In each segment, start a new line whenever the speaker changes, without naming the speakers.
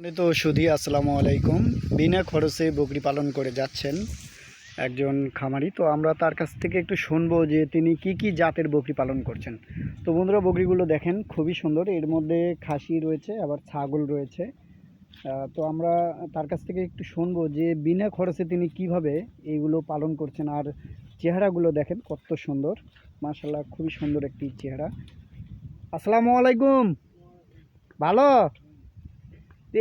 তো সুধি, আসসালামু আলাইকুম। বিনা খরচে বকরি পালন করে যাচ্ছেন একজন খামারি। তো আমরা তার কাছ থেকে একটু শুনব যে তিনি কি কি জাতের বকরি পালন করছেন। তো বন্ধুরা, বকরিগুলো দেখেন, খুবই সুন্দর। এর মধ্যে খাসি রয়েছে, আবার ছাগল রয়েছে। তো আমরা তার কাছ থেকে একটু শুনব যে বিনা খরচে তিনি কীভাবে এইগুলো পালন করছেন। আর চেহারাগুলো দেখেন, কত সুন্দর। মাশাল্লাহ খুবই সুন্দর একটি চেহারা। আসসালামু আলাইকুম। ভালো?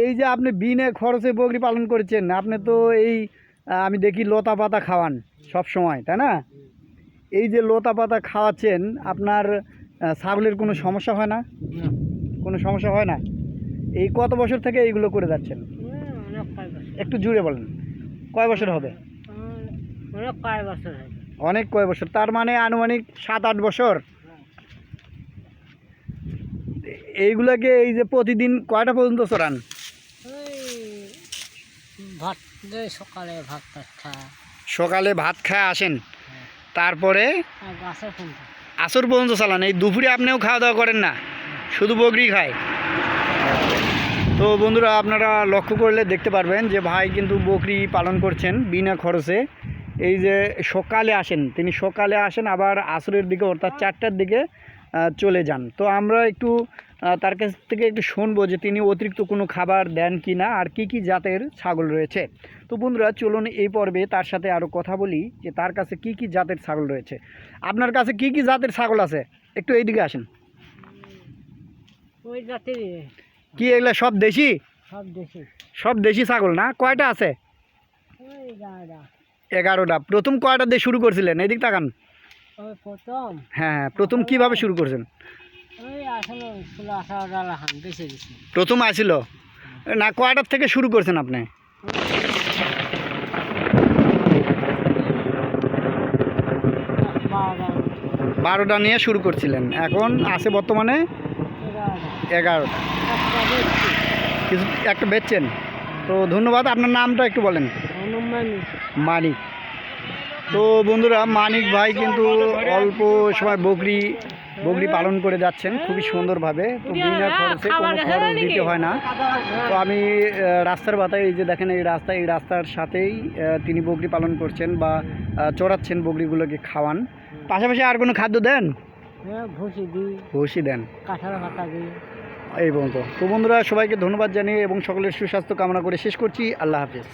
এই যে আপনি বিনে খরচে বকরি পালন করেছেন আপনি তো এই আমি দেখি লতা পাতা খাওয়ান সব সময় তাই না? এই যে লতা পাতা খাওয়াচ্ছেন আপনার ছাগলের কোনো সমস্যা হয় না। কোনো সমস্যা হয় না? এই কত বছর থেকে এইগুলো করে যাচ্ছেন? একটু জুড়ে বলেন কয় বছর হবে?
অনেক কয় বছর
তার মানে আনুমানিক সাত আট বছর। এইগুলোকে এই যে প্রতিদিন কয়টা পর্যন্ত চড়ান?
ভাত সকালে ভাত টাত খায়
সকালে ভাত খায় আসেন। তারপরে আসর পর্যন্ত। চালান। এই দুপুরে আপনিও খাওয়া দাওয়া করেন না শুধু বগরি খায়। তো বন্ধুরা আপনারা লক্ষ্য করলে দেখতে পারবেন যে ভাই কিন্তু বকরি পালন করছেন বিনা খরচে। এই যে সকালে আসেন তিনি সকালে আসেন আবার আসরের দিকে অর্থাৎ চারটার দিকে চলে যান। তো আমরা একটু তার কাছ থেকে একটু শুনব যে তিনি অতিরিক্ত কোনো খাবার দেন কি না আর কি কি জাতের ছাগল রয়েছে। তো বন্ধুরা চলুন এই পর্বে তার সাথে আরও কথা বলি যে তার কাছে কি কি জাতের ছাগল রয়েছে। আপনার কাছে কি কি জাতের ছাগল আছে? একটু এইদিকে আসেন।
ওই জাতির
কি এগুলো সব দেশি?
সব দেশি।
সব দেশি ছাগল না? কয়টা আছে? এগারোটা। প্রথম কয়টা দিয়ে শুরু করছিলেন? এদিক তাকান।
প্রথম।
হ্যাঁ হ্যাঁ প্রথম কীভাবে শুরু করছেন? প্রথম আসিল? না কয়টার থেকে শুরু করছেন আপনি? বারোটা নিয়ে শুরু করছিলেন। এখন আছে বর্তমানে
এগারোটা।
কিছু একটা বেচছেন? তো ধন্যবাদ আপনার নামটা একটু বলেন। মানিক। তো বন্ধুরা মানিক ভাই কিন্তু অল্প সময় বকরি বকরি পালন করে যাচ্ছেন খুবই সুন্দরভাবে। তো বিনা খরচে কোনো খরচ দিতে হয় না। তো আমি রাস্তার বাতায় এই যে দেখেন এই রাস্তা এই রাস্তার সাথেই তিনি বকরি পালন করছেন বা চড়াচ্ছেন বকরিগুলোকে খাওয়ান। পাশাপাশি আর কোনো খাদ্য দেন?
হ্যাঁ ভুসি
দেন। এই পর্যন্ত। তো বন্ধুরা সবাইকে ধন্যবাদ জানিয়ে এবং সকলের সুস্বাস্থ্য কামনা করে শেষ করছি। আল্লাহ হাফিজ।